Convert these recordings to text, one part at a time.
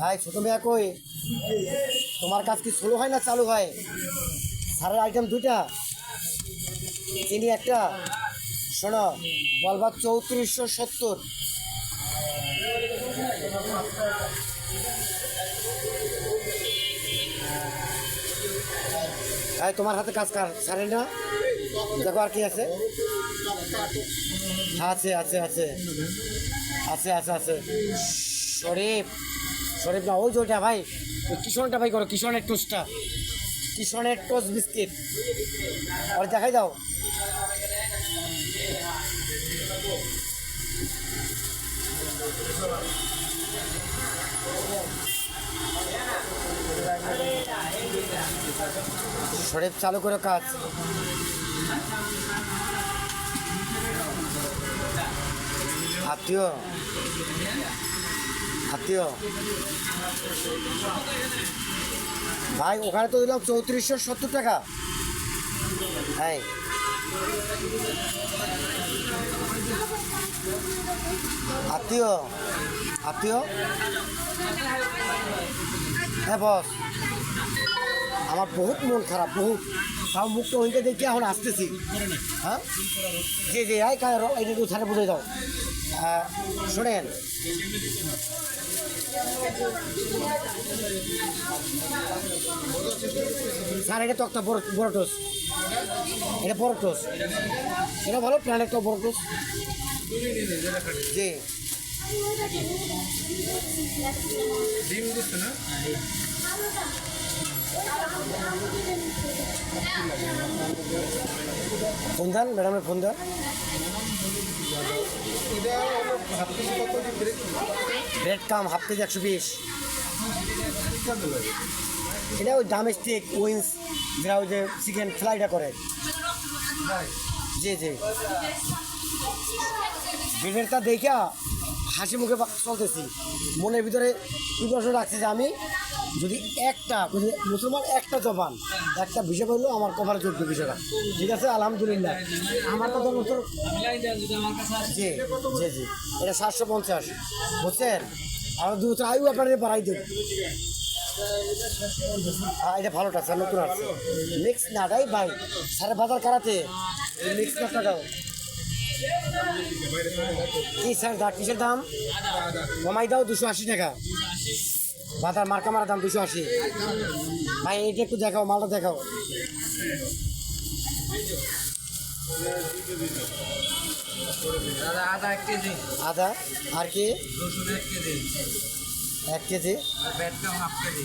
High ছোট মেয়া কই? তোমার কাজ কি স্লো হয় না চালু হয়? সারের আইটেম দুইটা, চিনি একটা। শোনো বলবা চৌত্রিশশো সত্তর। এই তোমার হাতে কাজ কার? সারের না। দেখো আর কি আছে। আছে আছে আছে। আছে আছে আছে। শরীফ শরীফ না, ওই যে ভাই। কিষণটা ভাই করো, কিষণের টোস্টটা কিষণের টোস্ট বিস্কিট আর দেখাই দাও। শরীফ চালু করে কাজ। আত্মীয় ভাই, ওখানে তো দিলাম চৌত্রিশশো সত্তর টাকা। হ্যাঁ আত্মীয় আত্মীয়। হ্যাঁ বস। আমার বহুত মন খারাপ, বহুত। তাও মুখটা ওইটা দেখে এখন আসতেছি। হ্যাঁ? এটা একটু ছাড়ে বুঝে দাও। শোনেন। স্যার, এটা তো একটা বড় এটা বড় টোস। এটা ভালো প্ল্যান একটা বড় টোস। জি। ফোন দেন ম্যাডামের ফোন দেন ব্রেড কাম, হাফ কেজি একশো বিশ। এটা ওই ডামেস্টিক উইন্স যারা ওই যে চিকেন ফ্রাইটা করে। জি জি। ব্রেডেরটা দেখা হাসি মুখে চলতেছি। মনের ভিতরে প্রিপারেশন রাখছি যে আমি যদি একটা মুসলমান একটা জবান, একটা বিষয় হলো আমার কভার যোগ্য বিষয়টা। ঠিক আছে? আলহামদুলিল্লাহ। আমার তো ধরুন তোর জি জি জি। এটা সাতশো পঞ্চাশ। বুঝছেন? আর দু বছর আয়ু আপনাদের বাড়াই দেব হ্যাঁ এটা ভালোটা স্যার নতুন আছে মিক্স না, তাই ভাই। স্যারের বাজার কারাতে। মিক্স না দাও কি স্যার দা কিসের দাম? কমাই দাও দুশো আশি টাকা। বাজার মার্কা মারা দাম দুশো আশি। ভাই এটা একটু দেখাও মালটা দেখাও। আদা এক কেজি। আদা আর কি? রসুন এক কেজি। এক কেজি। আর ব্যাট কাম হাফ কেজি।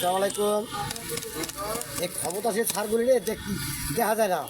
সালাম আলাইকুম। এই ক্ষমতাশীল সারগুলি রে, দেখ- যায় না।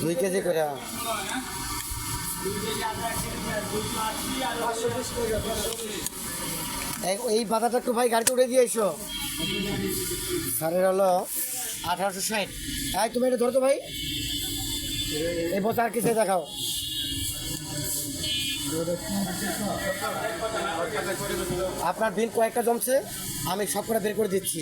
দুই কেজি করে। এই- বাধাটা একটু ভাই গাড়িতে উঠে দিয়ে এসো। স্যারের হলো আঠারোশো ষাট। হ্যাঁ তুমি এটা ধরো ভাই। এই বছর আর কিছু দেখাও। আপনার বিল কয়েকটা জমছে আমি সব করে বের করে দিচ্ছি।